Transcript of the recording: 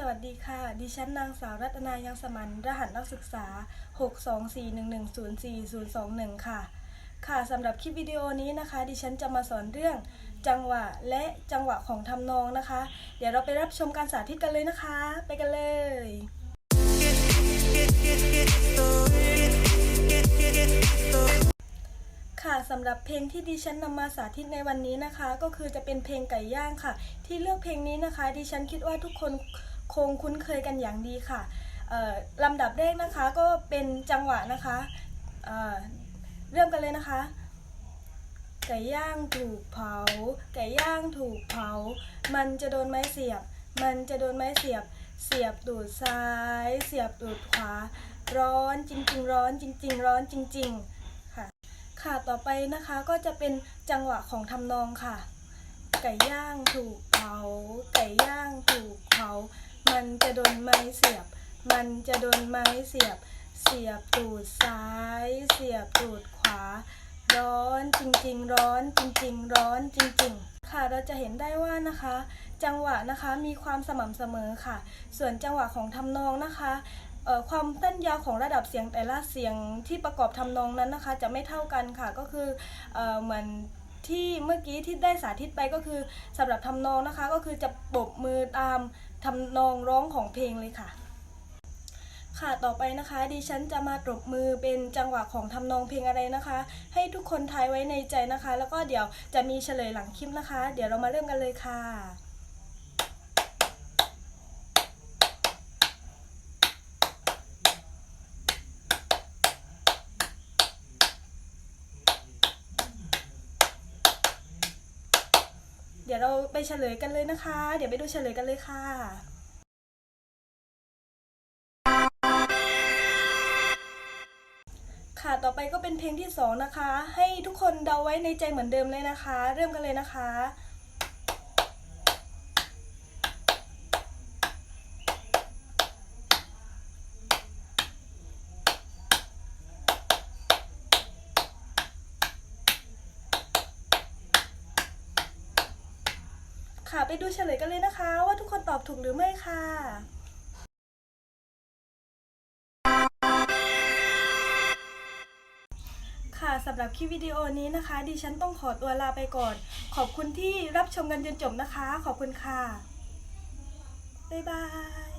สวัสดีค่ะ ดิฉันนางสาวรัตนายังสมันรหัสนักศึกษา 62411042021 ค่ะ ค่ะสำหรับคลิปวิดีโอนี้นะคะ ดิฉันจะมาสอนเรื่องจังหวะและจังหวะของทำนองนะคะ เดี๋ยวเราไปรับชมการสาธิตกันเลยนะคะ ไปกันเลยค่ะสำหรับเพลงที่ดิฉันนำมาสาธิตในวันนี้นะคะ ก็คือจะเป็นเพลงไก่ย่างค่ะ ที่เลือกเพลงนี้นะคะ ดิฉันคิดว่าทุกคน คงคุ้นเคยกันอย่างดีค่ะลำดับแรกนะคะก็เป็นจังหวะนะคะเเริ่มกันเลยนะคะ ไก่ย่างถูกเผา ไก่ย่างถูกเผา มันจะโดนไม้เสียบ มันจะโดนไม้เสียบ เสียบตูดซ้าย เสียบตูดขวา ร้อนจริง ๆ ร้อนจริง ๆ ร้อนจริง ๆ ค่ะ ค่ะต่อไปนะคะก็จะเป็นจังหวะของทำนองค่ะ ไก่ย่างถูกเผา ไก่ย่างถูกเผา มันจะ โดนไม้เสียบ มันจะโดนไม้เสียบ เสียบตูดซ้าย เสียบตูดขวา ร้อนจริงๆ ร้อนจริงๆ ร้อนจริง ๆ ค่ะเราจะเห็นได้ว่านะคะ จังหวะนะคะมีความสม่ำเสมอค่ะ ส่วนจังหวะของทำนองนะคะความเต้นยาวของระดับเสียงแต่ละเสียงที่ประกอบทำนองนั้นนะคะ จะไม่เท่ากันค่ะก็คืออเหมือน ที่เมื่อกี้ที่ได้สาธิตไปก็คือสำหรับทำนองนะคะ ก็คือจะปรบมือตามทำนองร้องของเพลงเลยค่ะ ค่ะต่อไปนะคะ ดิฉันจะมาตบมือเป็นจังหวะของทำนองเพลงอะไรนะคะ ให้ทุกคนทายไว้ในใจนะคะ แล้วก็เดี๋ยวจะมีเฉลยหลังคลิปนะคะ เดี๋ยวเรามาเริ่มกันเลยค่ะ เดี๋ยวเราไปเฉลยกันเลยนะคะ เดี๋ยวไปดูเฉลยกันเลยค่ะ ค่ะต่อไปก็เป็นเพลงที่สองนะคะ ให้ทุกคนเดาไว้ในใจเหมือนเดิมเลยนะคะ เริ่มกันเลยนะคะ ค่ะไปดูเฉลยกันเลยนะคะ ว่าทุกคนตอบถูกหรือไม่ค่ะ ค่ะสำหรับคลิปวิดีโอนี้นะคะ ดิฉันต้องขอตัวลาไปก่อน ขอบคุณที่รับชมกันจนจบนะคะ ขอบคุณค่ะ บ๊ายบาย